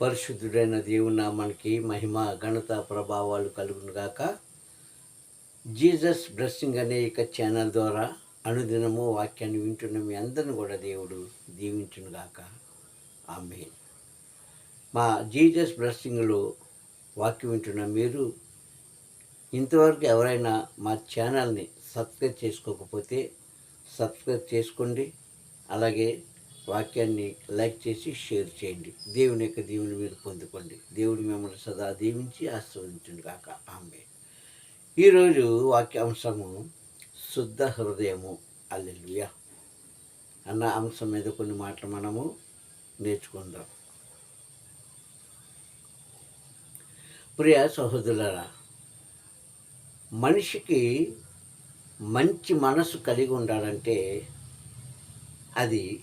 పరిశుద్ధుడైన దేవుని మనకి మహిమ ఘనత ప్రభావాలు కలుగును గాక జీసస్ బ్లెస్సింగ్ అనే ఇక ఛానల్ ద్వారా అనుదినము వాక్యాన్ని వింటున్న మీ అందరిని కూడా దేవుడు దీవించును గాక ఆమె మా జీజస్ బ్లెస్సింగ్లో వాక్యం వింటున్న మీరు ఇంతవరకు ఎవరైనా మా ఛానల్ని సబ్స్క్రైబ్ చేసుకోకపోతే సబ్స్క్రైబ్ చేసుకోండి. అలాగే వాక్యాన్ని లైక్ చేసి షేర్ చేయండి. దేవుని యొక్క దీవుని మీరు పొందుకోండి. దేవుడు మిమ్మల్ని సదా దీవించి ఆస్వాదించండి కాక ఆమె ఈరోజు వాక్యాంశము శుద్ధ హృదయము. అల్లెలుయ అన్న అంశం మీద కొన్ని మాటలు మనము నేర్చుకుందాం. ప్రియ సహోదరులరా మనిషికి మంచి మనసు కలిగి ఉండాలంటే అది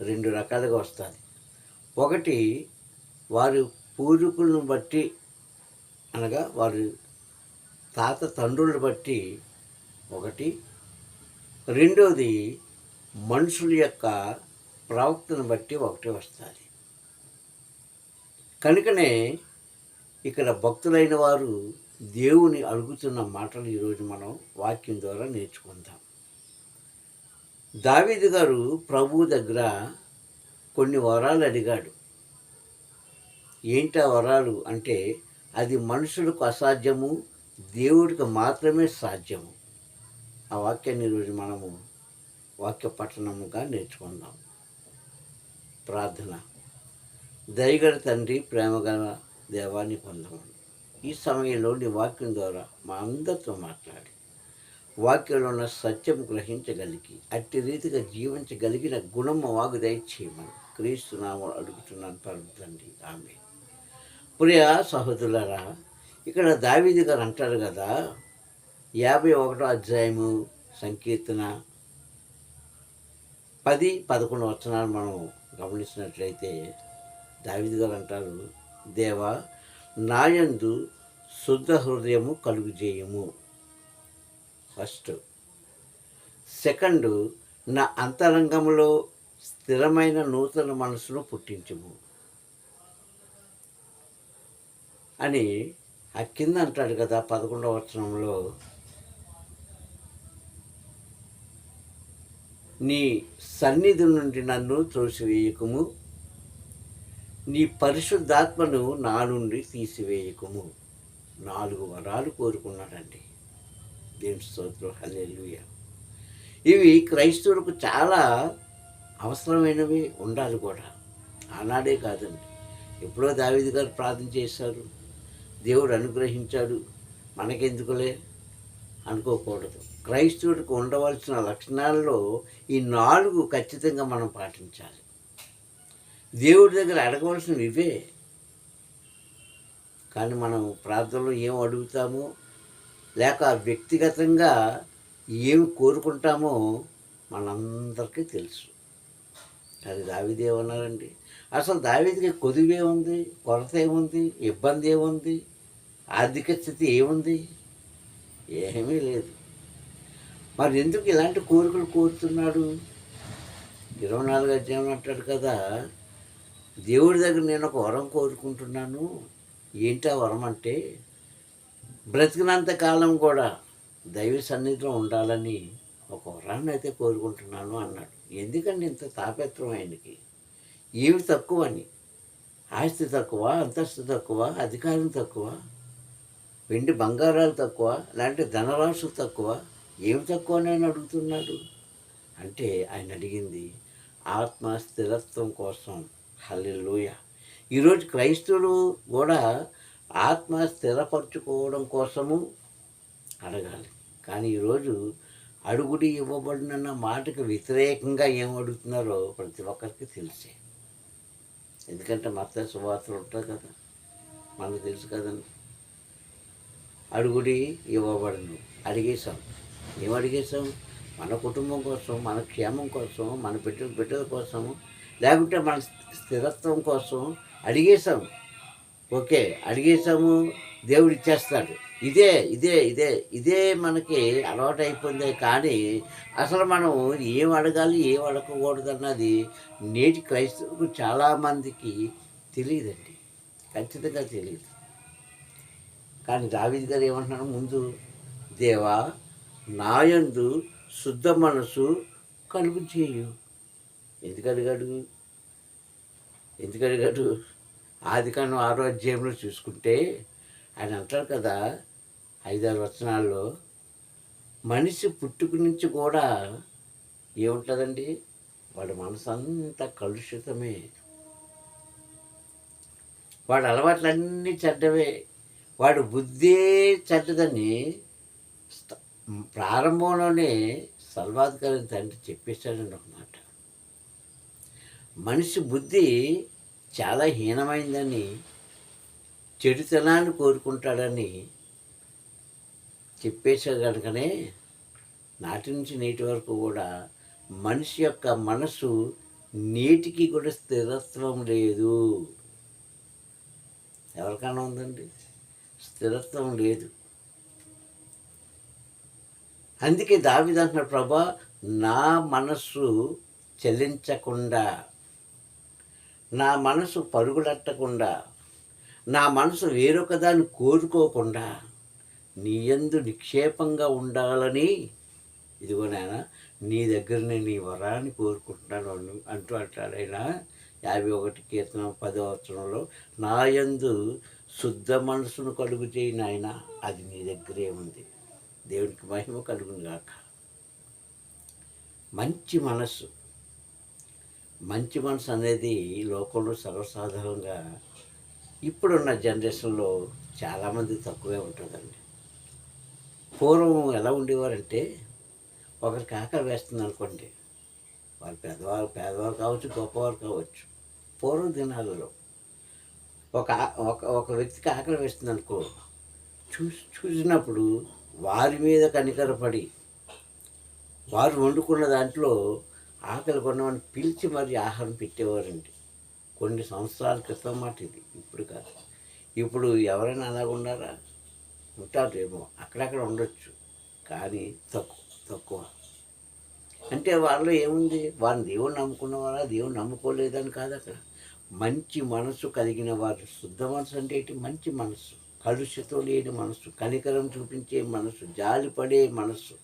రెండు రకాలుగా వస్తుంది ఒకటి వారి పూర్వీకులను బట్టి అనగా వారి తాత తండ్రులను బట్టి ఒకటి. రెండోది మనుషుల యొక్క ప్రవక్తను బట్టి ఒకటి వస్తుంది కనుకనే ఇక్కడ భక్తులైన వారు దేవుని అడుగుతున్న మాటలు ఈరోజు మనం వాక్యం ద్వారా నేర్చుకుందాం. దావీదు గారు ప్రభు దగ్గర కొన్ని వరాలు అడిగాడు. ఏంటి ఆ వరాలు? అంటే అది మనుషులకు అసాధ్యము దేవుడికి మాత్రమే సాధ్యము. ఆ వాక్యాన్ని ఈరోజు మనము వాక్య పఠనముగా నేర్చుకుందాం. ప్రార్థన. దయగల తండ్రి ప్రేమగల దేవాన్ని పొందమని ఈ సమయంలో నీ వాక్యం ద్వారా మా అందరితో మాట్లాడి వాక్యంలో ఉన్న సత్యం గ్రహించగలిగి అట్టి రీతిగా జీవించగలిగిన గుణము వాగు దయచేయమని క్రీస్తున్నాము అడుగుతున్నాను పరుద్దండి ఆమె ప్రియ సహోదరులరా ఇక్కడ దావీది గారు అంటారు కదా యాభై ఒకటో అధ్యాయము సంకీర్తన పది పదకొండు వచనాలు మనం గమనించినట్లయితే దావిది గారు అంటారు దేవా నాయందు శుద్ధ హృదయము కలుగు చేయము ఫస్ట్. సెకండ్ నా అంతరంగంలో స్థిరమైన నూతన మనసును పుట్టించుము. అని ఆ కింద అంటాడు కదా పదకొండవ వచనంలో. నీ సన్నిధి నుండి నన్ను త్రోసివేయకుము. నీ పరిశుద్ధాత్మను నా నుండి తీసివేయకుము. నాలుగు వరాలు కోరుకున్నాడండి. దేవుని స్తోత్రం. హల్లెలుయ. ఇవి క్రైస్తవులకు చాలా అవసరమైనవి ఉండాలి కూడా. ఆనాడే కాదండి. ఎప్పుడో దావిది గారు ప్రార్థన చేశారు. దేవుడు అనుగ్రహించాడు. మనకెందుకులే? అనుకోకూడదు. క్రైస్తవుడికి ఉండవలసిన లక్షణాల్లో ఈ నాలుగు ఖచ్చితంగా మనం పాటించాలి. దేవుడి దగ్గర అడగవలసినవి ఇవే. కానీ మనం ప్రార్థనలో ఏం అడుగుతామో లేక వ్యక్తిగతంగా ఏమి కోరుకుంటామో మనందరికీ తెలుసు. అది దావిది ఏమన్నారండి అసలు దావిదికి కొదువు ఏముంది కొరత ఏముంది ఇబ్బంది ఏముంది ఆర్థిక స్థితి ఏముంది? ఏమీ లేదు. మరి ఎందుకు ఇలాంటి కోరికలు కోరుతున్నాడు? ఇరవై నాలుగు అధ్యాయం అంటాడు కదా దేవుడి దగ్గర నేను ఒక వరం కోరుకుంటున్నాను. ఏంటి ఆ వరం అంటే బ్రతికినంత కాలం కూడా దైవ సన్నిధిలో ఉండాలని ఒక వరాన్ని అయితే కోరుకుంటున్నాను అన్నాడు. ఎందుకండి ఇంత తాపత్రం ఆయనకి? ఏమి తక్కువ అని? ఆస్తి తక్కువ అంతస్తు తక్కువ అధికారం తక్కువ వెండి బంగారాలు తక్కువ లేదంటే ధనరాశులు తక్కువ ఏమి తక్కువ అని ఆయన అడుగుతున్నాడు? అంటే ఆయన అడిగింది ఆత్మ స్థిరత్వం కోసం హల్లెలూయ. ఈరోజు క్రైస్తవులు కూడా ఆత్మ స్థిరపరచుకోవడం కోసము అడగాలి. కానీ ఈరోజు అడుగుడి ఇవ్వబడినన్న మాటకు వ్యతిరేకంగా ఏం అడుగుతున్నారో ప్రతి ఒక్కరికి తెలిసే. ఎందుకంటే మత సువార్తలు ఉంటాయి కదా మనకు తెలుసు కదండి. అడుగుడి ఇవ్వబడను అడిగేశాం. ఏం అడిగేశాం? మన కుటుంబం కోసం మన క్షేమం కోసం మన బిడ్డల బిడ్డల కోసము లేకుంటే మన స్థిరత్వం కోసం అడిగేశాం. ఓకే అడిగేసాము దేవుడు ఇచ్చేస్తాడు. ఇదే ఇదే ఇదే ఇదే మనకి అలవాటు అయిపోయిందే కానీ అసలు మనం ఏం అడగాలి ఏం అడగకూడదు అన్నది నేటి క్రైస్తవులకు చాలామందికి తెలియదండి. ఖచ్చితంగా తెలియదు. కానీ దావిద్ గారు ఏమంటున్నాడు ముందు దేవా నాయందు శుద్ధ మనసు కలుగు చేయు. ఎందుకు అడిగాడు? ఎందుకు అడిగాడు? ఆది ఆరో అధ్యాయంలో చూసుకుంటే ఆయన అంటారు కదా ఐదారు వచనాల్లో మనిషి పుట్టుకు నుంచి కూడా ఏముంటుందండి? వాడి మనసు అంతా కలుషితమే. వాడి అలవాట్లన్నీ చెడ్డవే. వాడి బుద్ధే చెడ్డదని ప్రారంభంలోనే సల్వాధికారి తండ్రి చెప్పేశాడండి ఒక మాట మనిషి బుద్ధి చాలా హీనమైందని చెడుతనాన్ని కోరుకుంటాడని చెప్పేశాడు కనుకనే నాటి నుంచి నేటి వరకు కూడా మనిషి యొక్క మనసు నేటికి కూడా స్థిరత్వం లేదు. ఎవరికైనా ఉందండి? స్థిరత్వం లేదు. అందుకే దావిదంటున్నాడు ప్రభా నా మనస్సు చెల్లించకుండా నా మనసు పరుగులట్టకుండా నా మనసు వేరొక దాన్ని కోరుకోకుండా నీయందు నిక్షేపంగా ఉండాలని ఇదిగో నాయన నీ దగ్గరనే నీ వరాన్ని కోరుకుంటున్నాను అను- అంటూ అంటాడు ఆయన. యాభై ఒకటి కీర్తన పదో నాయందు నా యందు శుద్ధ మనసును కలుగు చేయి నాయన అది నీ దగ్గరే ఉంది. దేవునికి మహిమ కలుగును గాక. మంచి మనస్సు మంచి మనసు అనేది ఈ లోకంలో సర్వసాధారణంగా ఇప్పుడున్న జనరేషన్లో చాలామంది తక్కువే ఉంటుందండి. పూర్వం ఎలా ఉండేవారంటే ఒకరికి ఆకలి వేస్తుంది అనుకోండి వాళ్ళు పెద్దవారు పేదవారు కావచ్చు గొప్పవారు కావచ్చు పూర్వం దినాలలో ఒక ఒక ఒక వ్యక్తికి ఆకలి వేస్తుంది అనుకో చూసి చూసినప్పుడు వారి మీద కనికరపడి వారు వండుకున్న దాంట్లో ఆకలి కొనమని పిలిచి మరి ఆహారం పెట్టేవారండి. కొన్ని సంవత్సరాల క్రితం మాట ఇది ఇప్పుడు కాదు. ఇప్పుడు ఎవరైనా అలాగ ఉన్నారా? ఉంటారేమో అక్కడక్కడ ఉండొచ్చు కానీ తక్కువ తక్కువ. అంటే వాళ్ళు ఏముంది? వారిని దేవుని నమ్ముకున్నవారా? దేవుని నమ్ముకోలేదని కాదు అక్కడ. మంచి మనసు కలిగిన వారు శుద్ధ మనసు అంటే ఏంటి? మంచి మనసు కలుషితో లేని మనసు కనికరం చూపించే మనసు జాలిపడే మనసు.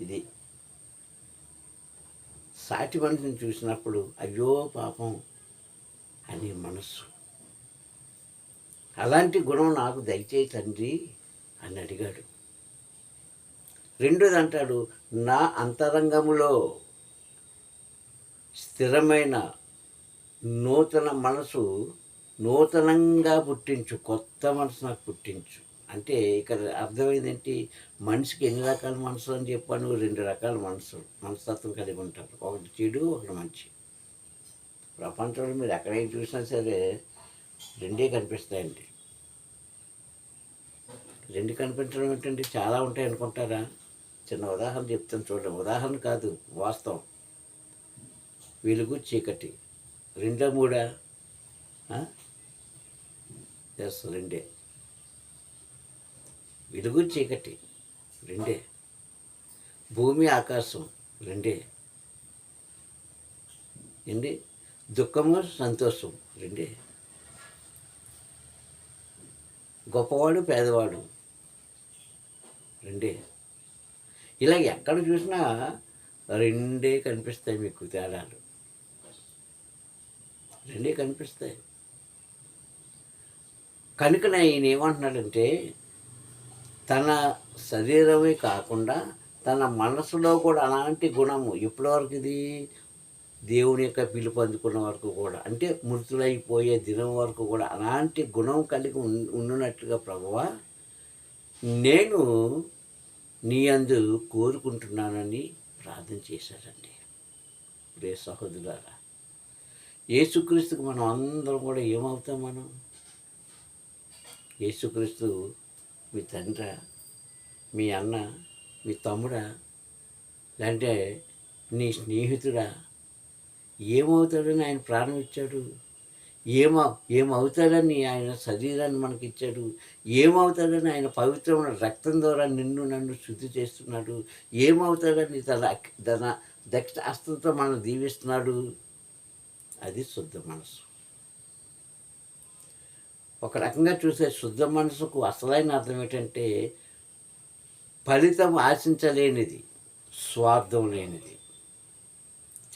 ఇది సాటి మనిషిని చూసినప్పుడు అయ్యో పాపం అనే మనస్సు. అలాంటి గుణం నాకు దయచేయి తండ్రి అని అడిగాడు. రెండోది అంటాడు నా అంతరంగములో స్థిరమైన నూతన మనసు నూతనంగా పుట్టించు కొత్త మనసు నాకు పుట్టించు. అంటే ఇక్కడ అర్థమైందంటే? మనిషికి ఎన్ని రకాల మనసులు అని చెప్పాను రెండు రకాల మనసులు మనస్తత్వం కలిగి ఉంటారు. ఒకటి చెడు ఒకటి మంచి. ప్రపంచంలో మీరు ఎక్కడైనా చూసినా సరే రెండే కనిపిస్తాయండి. రెండు కనిపించడం ఏంటంటే చాలా ఉంటాయి అనుకుంటారా? చిన్న ఉదాహరణ చెప్తాను చూడండి. ఉదాహరణ కాదు వాస్తవం. వెలుగు చీకటి. రెండా మూడా? ఎస్ రెండే. వెలుగు చీకటి రెండే. భూమి ఆకాశం రెండే. ఏంటి దుఃఖము సంతోషం రెండే. గొప్పవాడు పేదవాడు రెండే. ఇలా ఎక్కడ చూసినా రెండే కనిపిస్తాయి మీకు తేడాలు. రెండే కనిపిస్తాయి. కనుక ఈయన ఏమంటున్నాడంటే తన శరీరమే కాకుండా తన మనసులో కూడా అలాంటి గుణము ఇప్పటివరకు ఇది దేవుని యొక్క పిలుపు అందుకున్న వరకు కూడా అంటే మృతులైపోయే దినం వరకు కూడా అలాంటి గుణం కలిగి ఉన్నట్టుగా ఉన్నట్లుగా ప్రభువా నేను నీ అందు కోరుకుంటున్నానని ప్రార్థన చేశాడండి. ప్రే సహోదరులారా యేసుక్రీస్తుకు మనం అందరం కూడా ఏమవుతాం మనం? యేసుక్రీస్తు మీ తండ్రి మీ అన్న మీ తమ్ముడా లేదంటే నీ స్నేహితుడా ఏమవుతాడని ఆయన ప్రాణం ఇచ్చాడు? ఏమ ఏమవుతాడని ఆయన శరీరాన్ని మనకి ఇచ్చాడు? ఏమవుతాడని ఆయన పవిత్రమైన రక్తం ద్వారా నిన్ను నన్ను శుద్ధి చేస్తున్నాడు? ఏమవుతాడని తన తన దక్షిణ హస్తంతో మనం దీవిస్తున్నాడు? అది శుద్ధ మనసు ఒక రకంగా చూసే శుద్ధ మనసుకు అసలైన అర్థం ఏంటంటే ఫలితం ఆశించలేనిది స్వార్థం లేనిది.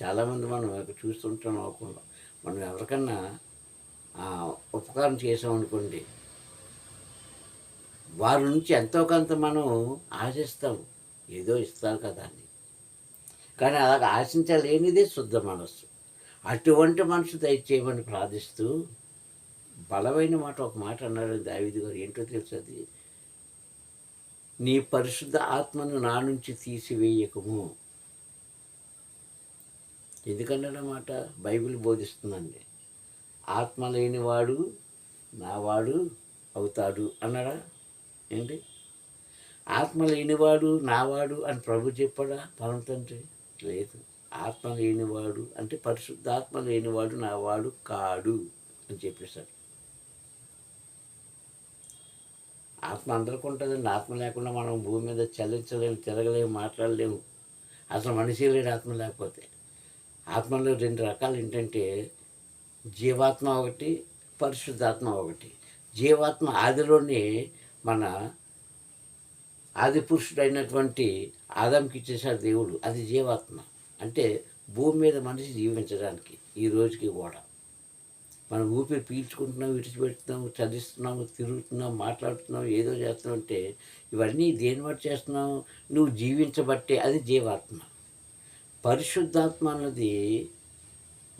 చాలామంది మనం చూస్తుంటాం అవ్వకుండా మనం ఎవరికన్నా ఉపకారం చేసామనుకోండి వారి నుంచి ఎంతో కొంత మనం ఆశిస్తాం. ఏదో ఇస్తారు కదా అని. కానీ అలాగ ఆశించలేనిదే శుద్ధ మనస్సు. అటువంటి మనసు దయచేయమని ప్రార్థిస్తూ బలమైన మాట ఒక మాట అన్నాడు దావిది గారు. ఏంటో తెలుసు అది? నీ పరిశుద్ధ ఆత్మను నా నుంచి తీసివేయకము. ఎందుకన్నాడన్నమాట? బైబిల్ బోధిస్తుందండి. ఆత్మ లేనివాడు నావాడు అవుతాడు. అన్నాడా? ఏంటి? ఆత్మ లేనివాడు నావాడు అని ప్రభు చెప్పాడా? పవన్ తండ్రి? లేదు. ఆత్మ లేనివాడు అంటే పరిశుద్ధాత్మ లేనివాడు నావాడు కాడు అని చెప్పేశాడు. ఆత్మ అందరికీ ఉంటుందండి ఆత్మ లేకుండా మనం భూమి మీద చలించలేము తిరగలేము మాట్లాడలేము. అసలు మనిషి లేడు ఆత్మ లేకపోతే. ఆత్మలో రెండు రకాలు ఏంటంటే జీవాత్మ ఒకటి పరిశుద్ధాత్మ ఒకటి. జీవాత్మ ఆదిలోనే మన ఆది పురుషుడైనటువంటి ఆదంకి ఇచ్చేసాడు దేవుడు. అది జీవాత్మ. అంటే భూమి మీద మనిషి జీవించడానికి ఈ రోజుకి కూడా. మనం ఊపిరి పీల్చుకుంటున్నాం విడిచిపెడుతున్నాం చదివిస్తున్నాం తిరుగుతున్నాం మాట్లాడుతున్నాం ఏదో చేస్తున్నాం అంటే ఇవన్నీ దేని బట్టి చేస్తున్నావు? నువ్వు జీవించబట్టే అది జీవాత్మ. పరిశుద్ధాత్మ అన్నది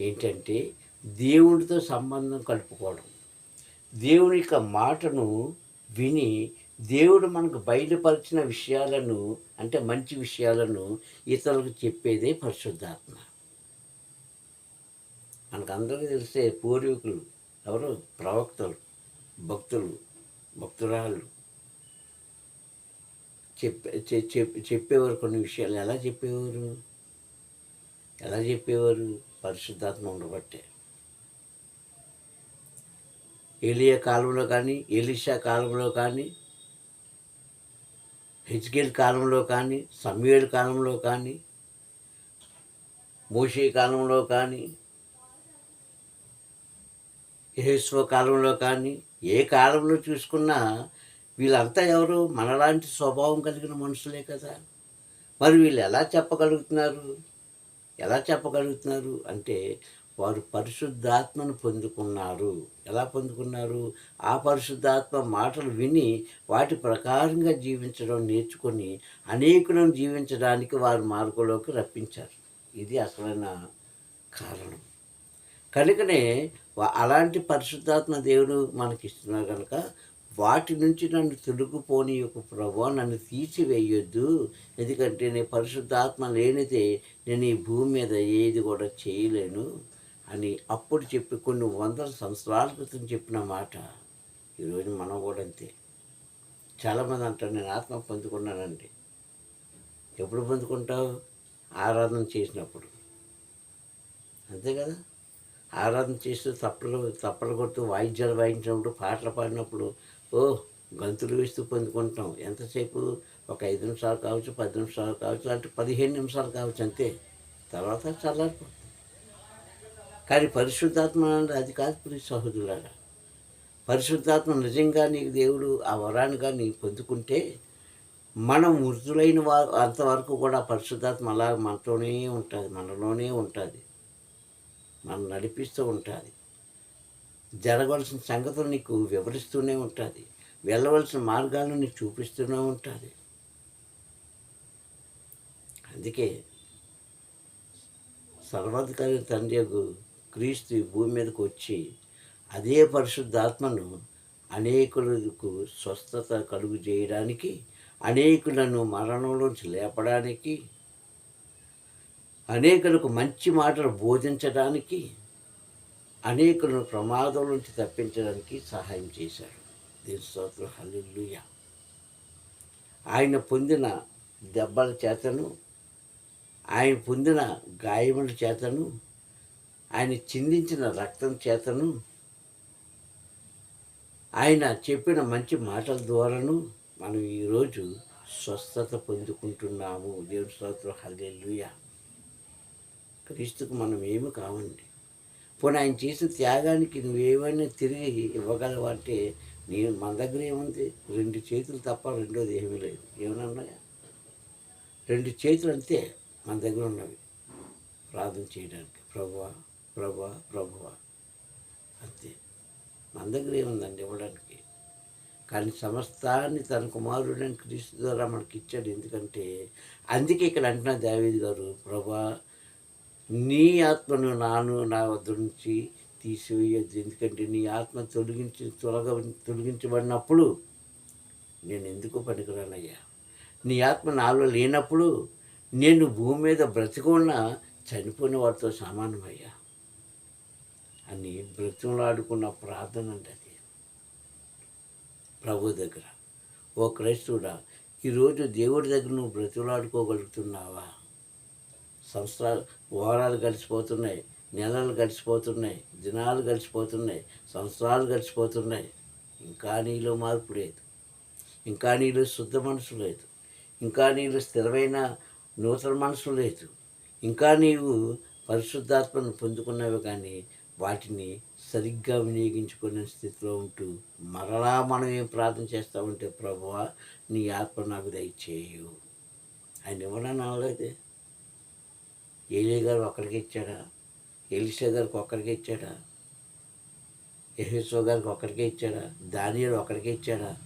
ఏంటంటే దేవుడితో సంబంధం కలుపుకోవడం. దేవుని యొక్క మాటను విని దేవుడు మనకు బయలుపరిచిన విషయాలను అంటే మంచి విషయాలను ఇతరులకు చెప్పేదే పరిశుద్ధాత్మ. మనకు అందరికీ తెలిసే పూర్వీకులు ఎవరు? ప్రవక్తలు భక్తులు భక్తురాళ్ళు. చెప్పే చెప్పే చెప్పేవారు కొన్ని విషయాలు. ఎలా చెప్పేవారు? ఎలా చెప్పేవారు? పరిశుద్ధాత్మ ఉండబట్టే. ఏలియా కాలంలో కానీ ఎలిషా కాలంలో కానీ హెచ్కేల్ కాలంలో కానీ సమయల్ కాలంలో కానీ మోషే కాలంలో కానీ యహేశ్వ కాలంలో కానీ ఏ కాలంలో చూసుకున్నా వీళ్ళంతా ఎవరు? మనలాంటి స్వభావం కలిగిన మనుషులే కదా. మరి వీళ్ళు ఎలా చెప్పగలుగుతున్నారు? ఎలా చెప్పగలుగుతున్నారు? అంటే వారు పరిశుద్ధాత్మను పొందుకున్నారు. ఎలా పొందుకున్నారు? ఆ పరిశుద్ధాత్మ మాటలు విని వాటి ప్రకారంగా జీవించడం నేర్చుకొని అనేకులను జీవించడానికి వారి మార్గంలోకి రప్పించారు. ఇది అసలైన కారణం. కనుకనే అలాంటి పరిశుద్ధాత్మ దేవుడు మనకి ఇస్తున్నారు కనుక వాటి నుంచి నన్ను తొలగిపోని యొక్క ప్రభు నన్ను తీసివేయొద్దు. ఎందుకంటే నేను పరిశుద్ధాత్మ లేనిదే నేను ఈ భూమి మీద ఏది కూడా చేయలేను అని అప్పుడు చెప్పి కొన్ని వందల సంవత్సరాల క్రితం చెప్పిన మాట. ఈరోజు మనం కూడా అంతే. చాలామంది అంటారు నేను ఆత్మ పొందుకున్నానండి. ఎప్పుడు పొందుకుంటావు? ఆరాధన చేసినప్పుడు. అంతే కదా? ఆరాధన చేస్తూ తప్పలు తప్పలు కొడుతూ వాయిద్యాలు వాయించినప్పుడు పాటలు పాడినప్పుడు ఓ గంతులు వేస్తూ పొందుకుంటాం. ఎంతసేపు? ఒక ఐదు నిమిషాలు కావచ్చు పది నిమిషాలు కావచ్చు అంటే పదిహేను నిమిషాలు కావచ్చు అంతే. తర్వాత చల్లారిపోతుంది కానీ పరిశుద్ధాత్మ అంటే అది కాదు ప్రియ సహోదరులారా. పరిశుద్ధాత్మ నిజంగా నీకు దేవుడు ఆ వరాన్ని కానీ పొందుకుంటే మనం మృతులైన వా అంతవరకు కూడా పరిశుద్ధాత్మ అలా మనతోనే ఉంటుంది మనలోనే ఉంటుంది. మనం నడిపిస్తూ ఉంటుంది. జరగవలసిన సంగతులు నీకు వివరిస్తూనే ఉంటుంది. వెళ్ళవలసిన మార్గాలను నీకు చూపిస్తూనే ఉంటుంది. అందుకే సర్వాధికారి తండ్రి క్రీస్తు భూమి మీదకి వచ్చి అదే పరిశుద్ధాత్మను అనేకులకు స్వస్థత కలుగు చేయడానికి అనేకులను మరణంలోంచి లేపడానికి అనేకులకు మంచి మాటలు బోధించడానికి అనేకులను ప్రమాదం నుంచి తప్పించడానికి సహాయం చేశాడు. దీని స్తోత్రం. హల్లెలూయ. ఆయన పొందిన దెబ్బల చేతను ఆయన పొందిన గాయముల చేతను ఆయన చిందించిన రక్తం చేతను ఆయన చెప్పిన మంచి మాటల ద్వారాను మనం ఈరోజు స్వస్థత పొందుకుంటున్నాము. దేవుని స్తోత్రం. హల్లెలూయ. క్రీస్తుకు మనం ఏమి కావండి. పోనీ ఆయన చేసిన త్యాగానికి నువ్వేమైనా తిరిగి ఇవ్వగలవంటే నేను మన దగ్గర ఏముంది? రెండు చేతులు తప్ప రెండోది ఏమీ లేదు. ఏమన్నాయా రెండు చేతులు అంతే మన దగ్గర ఉన్నవి. ప్రార్థన చేయడానికి ప్రభువ ప్రభువ ప్రభువ. అంతే. మన దగ్గర ఏముందండి ఇవ్వడానికి? కానీ సమస్తాన్ని తన కుమారుడని క్రీస్తు ద్వారా మనకి ఇచ్చాడు ఎందుకంటే అందుకే ఇక్కడ అంటున్నా దావేది గారు ప్రభా నీ ఆత్మను నాను నా వద్ద నుంచి తీసివేయద్దు. ఎందుకంటే నీ ఆత్మ తొలగించి తొలగ తొలగించబడినప్పుడు నేను ఎందుకు పనికిరానయ్యా? నీ ఆత్మ నాలో లేనప్పుడు నేను భూమి మీద బ్రతికున్న చనిపోయిన వారితో సమానమయ్యా. అని బ్రతిమలాడుకున్న ప్రార్థన అంటే అది. ప్రభు దగ్గర ఓ క్రైస్తవుడా ఈరోజు దేవుడి దగ్గర నువ్వు బ్రతిమలాడుకోగలుగుతున్నావా? సంవత్సరాలు వారాలు గడిచిపోతున్నాయి నెలలు గడిచిపోతున్నాయి దినాలు గడిచిపోతున్నాయి సంవత్సరాలు గడిచిపోతున్నాయి. ఇంకా నీలో మార్పు లేదు. ఇంకా నీలో శుద్ధ మనసు లేదు. ఇంకా నీలో స్థిరమైన నూతన మనసు లేదు. ఇంకా నీవు పరిశుద్ధాత్మను పొందుకున్నావు కానీ వాటిని సరిగ్గా వినియోగించుకునే స్థితిలో ఉంటూ మరలా మనం ఏం ప్రార్థన చేస్తామంటే ప్రభువా నీ ఆత్మ నాకు దయచేయు. ఆయన ఇవ్వడానికి అనలేదే. ఏలే గారు ఒక్కరికి ఇచ్చాడా? ఎలిసా గారికి ఒక్కరికి ఇచ్చాడా? యహేశ్వ గారికి ఒక్కరికే ఇచ్చాడా? దానియలు ఒక్కరికే ఇచ్చాడా?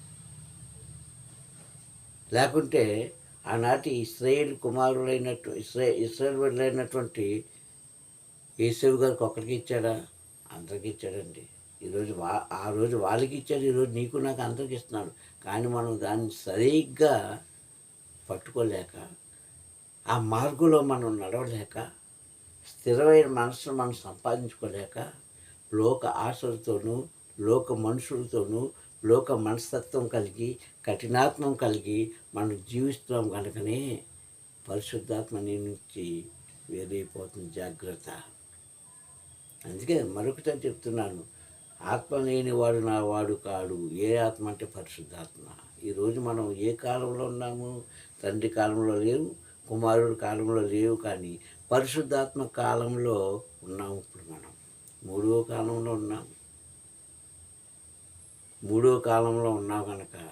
లేకుంటే ఆనాటి ఇస్రాయేల్ కుమారులైనట్టు ఇస్రా ఇస్రాయేల్ వెళ్ళైనటువంటి యేసవి గారికి ఒక్కరికి ఇచ్చాడా? అందరికి ఇచ్చాడండి. ఈరోజు వా ఆ రోజు వాళ్ళకి ఇచ్చాడు ఈరోజు నీకు నాకు అందరికి ఇస్తున్నాడు. కానీ మనం దాన్ని సరిగ్గా పట్టుకోలేక ఆ మార్గంలో మనం నడవలేక స్థిరమైన మనసును మనం సంపాదించుకోలేక లోక ఆశలతోనూ లోక మనుషులతోనూ లోక మనస్తత్వం కలిగి కఠినాత్మం కలిగి మనం జీవిస్తున్నాం కనుకనే పరిశుద్ధాత్మ నీ నుంచి వేరైపోతుంది జాగ్రత్త. అందుకే మరొకసారి చెప్తున్నాను. ఆత్మ లేనివాడు నా వాడు కాడు. ఏ ఆత్మ అంటే పరిశుద్ధాత్మ. ఈరోజు మనం ఏ కాలంలో ఉన్నాము? తండ్రి కాలంలో లేవు. కుమారుడు కాలంలో లేవు కానీ పరిశుద్ధాత్మ కాలంలో ఉన్నాము ఇప్పుడు మనం. మూడవ కాలంలో ఉన్నాం. మూడో కాలంలో ఉన్నాం కనుక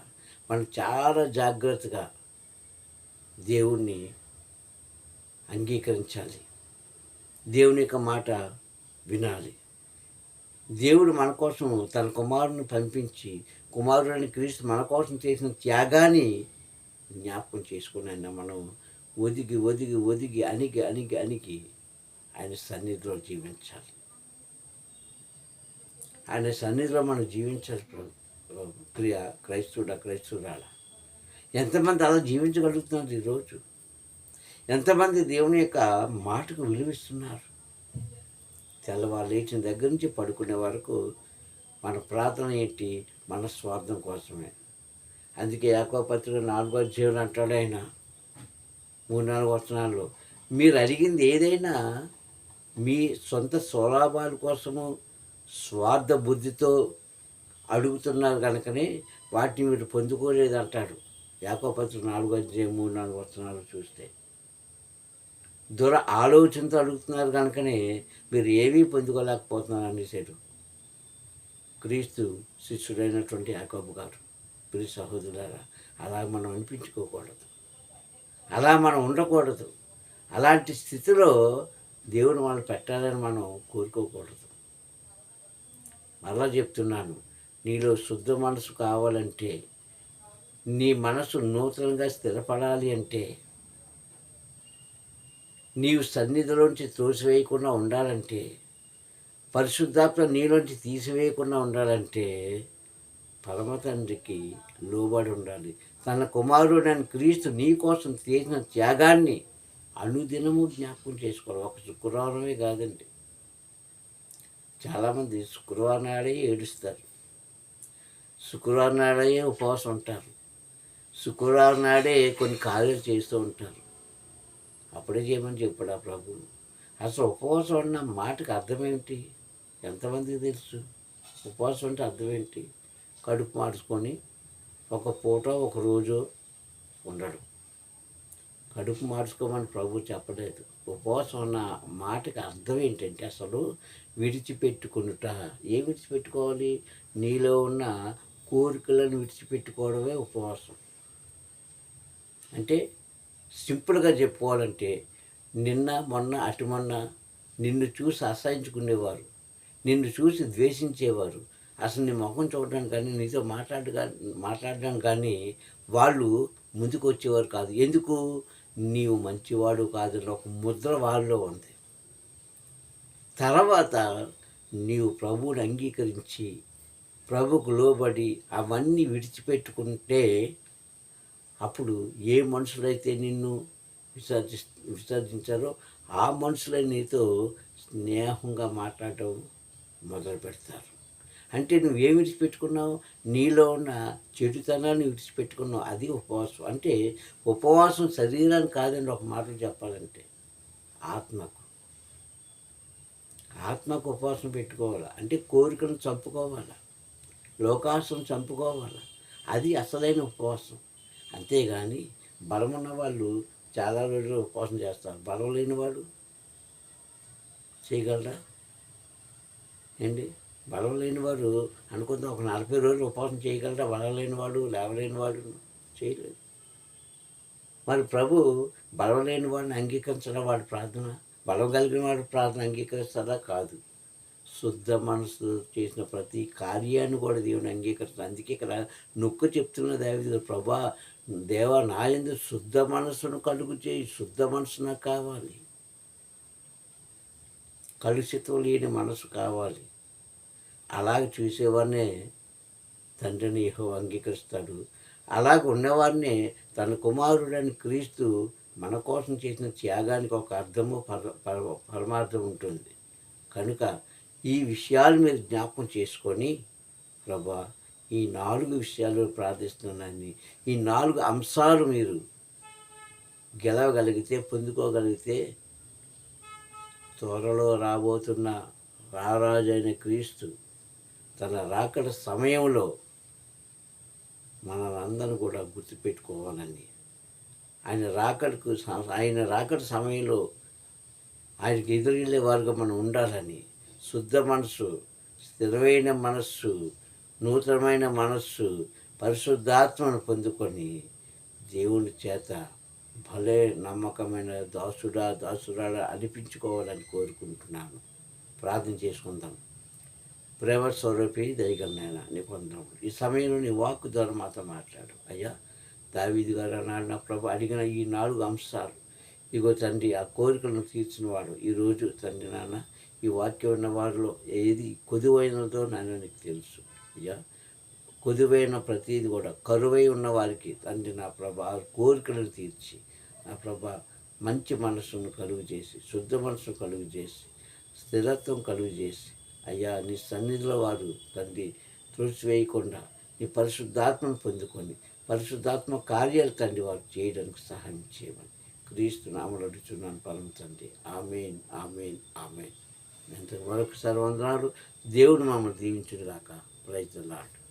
మనం చాలా జాగ్రత్తగా దేవుణ్ణి అంగీకరించాలి. దేవుని యొక్క మాట వినాలి. దేవుడు మన కోసం తన కుమారుని పంపించి కుమారుడిని క్రీస్తు మన కోసం చేసిన త్యాగాన్ని జ్ఞాపకం చేసుకుని ఆయన మనం ఒదిగి ఒదిగి ఒదిగి అణిగి అణిగి అణిగి ఆయన సన్నిధిలో జీవించాలి. ఆయన సన్నిధిలో మనం జీవించాలి క్రియ క్రైస్తవుడా క్రైస్తవురాడా ఎంతమంది అలా జీవించగలుగుతున్నారు ఈరోజు? ఎంతమంది దేవుని యొక్క మాటకు విలువిస్తున్నారు? తెల్లవారు లేచిన దగ్గర నుంచి పడుకునే వరకు మన ప్రార్థన ఏంటి? మన స్వార్థం కోసమే. అందుకే ఏకోపత్రిక నాలుగో జీవులు అంటాడు ఆయన మూడు నాలుగు వచనాల్లో. మీరు అడిగింది ఏదైనా మీ సొంత స్వలాభాల కోసము స్వార్థ బుద్ధితో అడుగుతున్నారు కనుకనే వాటిని మీరు పొందుకోలేదు అంటాడు నాలుగు నాలుగో అధ్యాయం మూడు నాలుగు వచనాలు చూస్తే. దూర ఆలోచనతో అడుగుతున్నారు కనుకనే మీరు ఏమీ పొందుకోలేకపోతున్నారు అనేసాడు క్రీస్తు శిష్యుడైనటువంటి యాకోబు గారు. ప్రియ సహోదరులారా అలా మనం అనిపించుకోకూడదు. అలా మనం ఉండకూడదు. అలాంటి స్థితిలో దేవుడు మనం పెట్టాలని మనం కోరుకోకూడదు. మరలా చెప్తున్నాను నీలో శుద్ధ మనసు కావాలంటే నీ మనసు నూతనంగా స్థిరపడాలి అంటే నీవు సన్నిధిలోంచి తోసివేయకుండా ఉండాలంటే పరిశుద్ధాత్మ నీలోంచి తీసివేయకుండా ఉండాలంటే పరమ తండ్రికి లోబడి ఉండాలి. తన కుమారుడైన క్రీస్తు నీ కోసం చేసిన త్యాగాన్ని అనుదినము జ్ఞాపకం చేసుకోవాలి. ఒక శుక్రవారమే కాదండి. చాలామంది శుక్రవారం నాడే ఏడుస్తారు. శుక్రవారం నాడే ఉపవాసం ఉంటారు. శుక్రవారం నాడే కొన్ని కార్యాలు చేస్తూ ఉంటారు. అప్పుడే చేయమని చెప్పాడు ఆ ప్రభువు అసలు ఉపవాసం అన్న మాటకు అర్థమేంటి? ఎంతమందికి తెలుసు? ఉపవాసం అంటే అర్థమేంటి? కడుపు మార్చుకొని ఒక పూట ఒక రోజు ఉండడు. కడుపు మార్చుకోమని ప్రభు చెప్పలేదు. ఉపవాసం అన్న మాటకి అర్థం ఏంటంటే అసలు విడిచిపెట్టుకునుట. ఏం విడిచిపెట్టుకోవాలి? నీలో ఉన్న కోరికలను విడిచిపెట్టుకోవడమే ఉపవాసం. అంటే సింపుల్గా చెప్పుకోవాలంటే నిన్న మొన్న అటు మొన్న నిన్ను చూసి అసహించుకునేవారు. నిన్ను చూసి ద్వేషించేవారు. అసలు నీ ముఖం చూడడం కానీ నీతో మాట్లాడగా మాట్లాడడం కానీ వాళ్ళు ముందుకు వచ్చేవారు కాదు. ఎందుకు? నీవు మంచివాడు కాదు ఒక ముద్ర వాళ్ళలో ఉంది. తర్వాత నీవు ప్రభువుని అంగీకరించి ప్రభుకు లోబడి అవన్నీ విడిచిపెట్టుకుంటే అప్పుడు ఏ మనుషులైతే నిన్ను విసర్జి విసర్జించారో ఆ మనుషులే నీతో స్నేహంగా మాట్లాడటం మొదలు పెడతారు అంటే నువ్వు ఏం విడిచిపెట్టుకున్నావు? నీలో ఉన్న చెడుతనాన్ని విడిచిపెట్టుకున్నావు. అది ఉపవాసం. అంటే ఉపవాసం శరీరానికి కాదండి ఒక మాటలు చెప్పాలంటే ఆత్మకు. ఆత్మకు ఉపవాసం పెట్టుకోవాలి? అంటే కోరికను చంపుకోవాలి? లోకాసం చంపుకోవాలి? అది అసలైన ఉపవాసం. అంతేగాని ఉన్న వాళ్ళు చాలా రోజులు ఉపవాసం చేస్తారు. బలం లేని వాడు చేయగలరా ఏంటి? బలం లేనివాడు అనుకుందాం ఒక నలభై రోజులు ఉపవాసం చేయగలరా? బలం లేనివాడు లేవలేని వాడు చేయలేదు. మరి ప్రభు బలం లేని వాడిని అంగీకరించడం వాడి ప్రార్థన బలం కలిగిన వాడి ప్రార్థన అంగీకరిస్తారా కాదు. శుద్ధ మనసు చేసిన ప్రతి కార్యాన్ని కూడా దేవుని అంగీకరిస్తుంది అందుకే ఇక్కడ నొక్కు చెప్తున్న దేవ ప్రభా దేవ నా ఎందు శుద్ధ మనసును కలుగు చేయి. శుద్ధ మనసు నాకు కావాలి. కలుషితం లేని మనసు కావాలి. అలాగ చూసేవాడినే తండ్రిని యెహోవా అంగీకరిస్తాడు. అలాగ ఉన్నవారినే తన కుమారుడని క్రీస్తు మన కోసం చేసిన త్యాగానికి ఒక అర్థము పర పర- పరమార్థం ఉంటుంది. కనుక ఈ విషయాలు మీరు జ్ఞాపకం చేసుకొని ప్రభా ఈ నాలుగు విషయాలు ప్రార్థిస్తున్నానని ఈ నాలుగు అంశాలు మీరు గెలవగలిగితే పొందుకోగలిగితే త్వరలో రాబోతున్న రారాజైన క్రీస్తు తన రాకడ సమయంలో మనందరం కూడా గుర్తుపెట్టుకోవాలని. ఆయన రాకడకు ఆయన రాకడ సమయంలో ఆయనకి ఎదురెళ్ళే వారుగా మనం ఉండాలని. శుద్ధ మనస్సు స్థిరమైన మనస్సు నూతనమైన మనస్సు పరిశుద్ధాత్మను పొందుకొని దేవుని చేత భలే నమ్మకమైన దాసుడా దాసుడా అనిపించుకోవాలని కోరుకుంటున్నాను. ప్రార్థన చేసుకుందాం. ప్రేమ స్వరూపి దయగలనైనా నీ పొందాం ఈ సమయంలో నీ వాక్ ద్వారా మాతో మాట్లాడు. అయ్యా దావీది గారు అన్నాడు నా ప్రభు అడిగిన ఈ నాలుగు అంశాలు. ఇగో తండ్రి ఆ కోరికలను తీర్చినవాడు ఈరోజు తండ్రి నాన్న. ఈ వాక్యం ఉన్న వారిలో ఏది కొదువైనదో నాన్న నీకు తెలుసు. అయ్యా కొదువైన ప్రతిది కూడా కరువై ఉన్న వారికి తండ్రి నా ప్రభ ఆ కోరికలను తీర్చి నా ప్రభ మంచి మనసును కలుగు చేసి శుద్ధ మనసును కలుగు చేసి స్థిరత్వం కలుగు చేసి అయ్యా నీ సన్నిధిలో వారు తండ్రి తుడిచివేయకుండా నీ పరిశుద్ధాత్మను పొందుకొని పరిశుద్ధాత్మ కార్యాలు తండ్రి వారు చేయడానికి సహాయం చేయమని క్రీస్తు నామలు అడుగుతున్నాను పలం తండ్రి. Amen amen amen. ఇంతకు మరొకసారి వందనాలు. దేవుడు మమ్మల్ని దీవించుగాక ప్రయత్నాలు